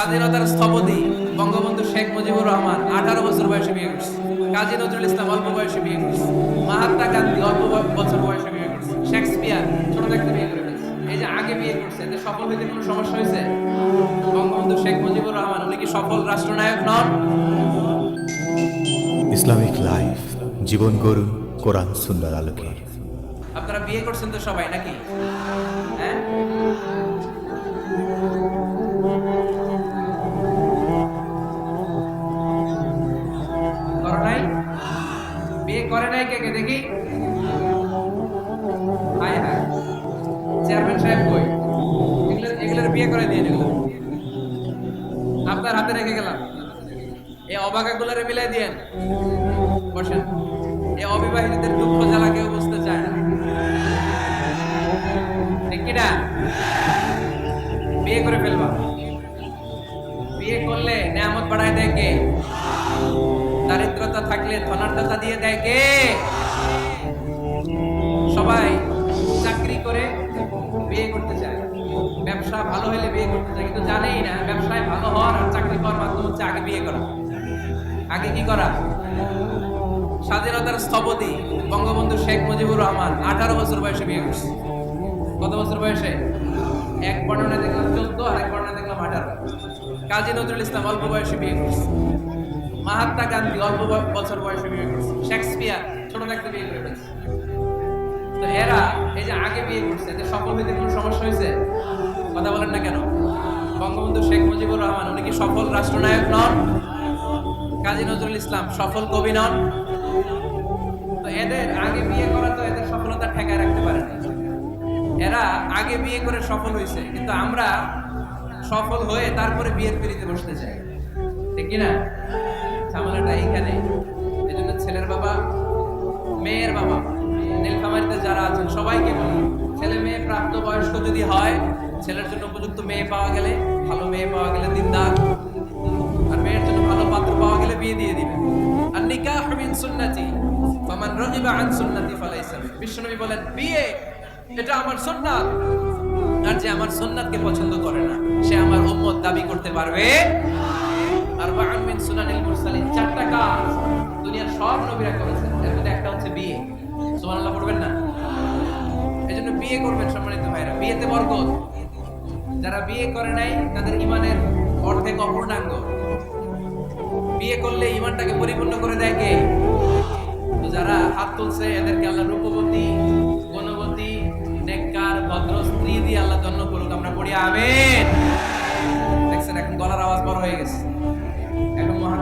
স্বাধীনতার স্থপতি বঙ্গবন্ধু শেখ মুজিবুর রহমান আঠারো বছর বয়সে বিয়ে করছে। কাজী নজরুল ইসলাম অল্প বয়সে বিয়ে করছে। মহাত্মা গান্ধী অল্প বছর বয়সে বিয়ে করছে। শেক্সপিয়ার ছোট থাকতে বিয়ে করে এই যে আগে বিয়ে করছে এতে সফল হইতে কোনো সমস্যা হয়েছে বঙ্গবন্ধু শেখ মুজিবুর রহমান উনি কি সফল রাষ্ট্রনায়ক নন? ইসলামিক লাইফ জীবন গরু কোরআন সুন্দর আলোকে। আপনারা বিয়ে করছেন তো সবাই নাকি? হ্যাঁ? করে নাই কে কে? দেখি। চেয়ারম্যান সাহেব কই? এগুলো এগুলোর বিয়ে করে দিয়ে দিল। আপনার হাতে রেখে গেলাম। এই অবাকাগুলোরে মিলাই দিয়েন। বসেন। এই অবিবাহিতদের দুঃখ জ্বালা কেউ বুঝতে চায় না। ঠিক বিয়ে করে ফেলবা। বিয়ে করলে নেয়ামত বাড়ায় দেয় কে? দারিদ্রতা থাকলে ধনার্থতা দিয়ে দেয় কে? সবাই চাকরি করে বিয়ে করতে চায়। ব্যবসা ভালো হলে বিয়ে করতে চায়, কিন্তু জানেই না, ব্যবসায় ভালো হওয়ার আর চাকরি পাওয়ার মাধ্যম হচ্ছে আগে বিয়ে করা। আগে কি করা? স্বাধীনতার স্থপতি বঙ্গবন্ধু শেখ মুজিবুর রহমান আঠারো বছর বয়সে বিয়ে করছে। কত বছর বয়সে? এক বর্ণনা দেখলাম চোদ্দ আর এক বর্ণনা দেখলাম আঠারো। কাজী নজরুল ইসলাম অল্প বয়সে বিয়ে করছে। মহাত্মা গান্ধী, অল্প বছর বয়সে বিয়ে করছে। শেক্সপিয়ার, ছোট থাকতে বিয়ে করে তো এরা এই যে আগে বিয়ে করছে এতে সফল হইতে কোনো সমস্যা হয়েছে কথা বলেন না কেন? বঙ্গবন্ধু শেখ মুজিবুর রহমান, উনি কি সফল রাষ্ট্রনায়ক নন? কাজী নজরুল ইসলাম, সফল কবি নন? তো এদের আগে বিয়ে করা তো এদের সফলতা ঠেকায় রাখতে পারে না এরা আগে বিয়ে করে সফল হয়েছে কিন্তু আমরা সফল হয়ে তারপরে বিয়ের পিড়িতে বসতে চাই। ঠিক কিনা? ঝামেলাটা এইখানে এই জন্য ছেলের বাবা, মেয়ের বাবা, নীলফামারিতে যারা আছেন সবাইকে বলি, ছেলে মেয়ে প্রাপ্ত বয়স্ক যদি হয়, ছেলের জন্য উপযুক্ত মেয়ে পাওয়া গেলে, ভালো মেয়ে পাওয়া গেলে দিনদার। আর মেয়ের জন্য ভালো পাত্র পাওয়া গেলে বিয়ে দিয়ে দিবেন। আর নিকাহ মিন সুন্নতি, ফামান রাগিবা আন সুন্নতি ফালাইসা। বিশ্বনবী বলেন, বিয়ে, এটা আমার সুন্নাত। আর যে আমার সুন্নাতকে পছন্দ করে না, সে আমার উম্মত দাবি করতে পারবে আর মিন সুনানিল মুরসালিন। চারটা কাজ দুনিয়ার সব নবীরা করেছেন। এর মধ্যে একটা হচ্ছে বিয়ে। সুবহানাল্লাহ পড়বেন না? এজন্য বিয়ে করবেন সম্মানিত ভাইরা বিয়েতে বরকত। যারা বিয়ে করে নাই, তাদের ইমানের অর্ধেক অপূর্ণাঙ্গ। বিয়ে করলে ইমানটাকে পরিপূর্ণ করে দেয় কে? যারা হাত তুলছে, এদেরকে আল্লাহ রূপবতী, গুণবতী, নেককার, ভদ্র স্ত্রী দিয়ে আল্লাহ জন্ম করুক। আমরা পড়ি আমেন। দেখছেন, এখন গলার আওয়াজ বড় হয়ে গেছে। এখন মহা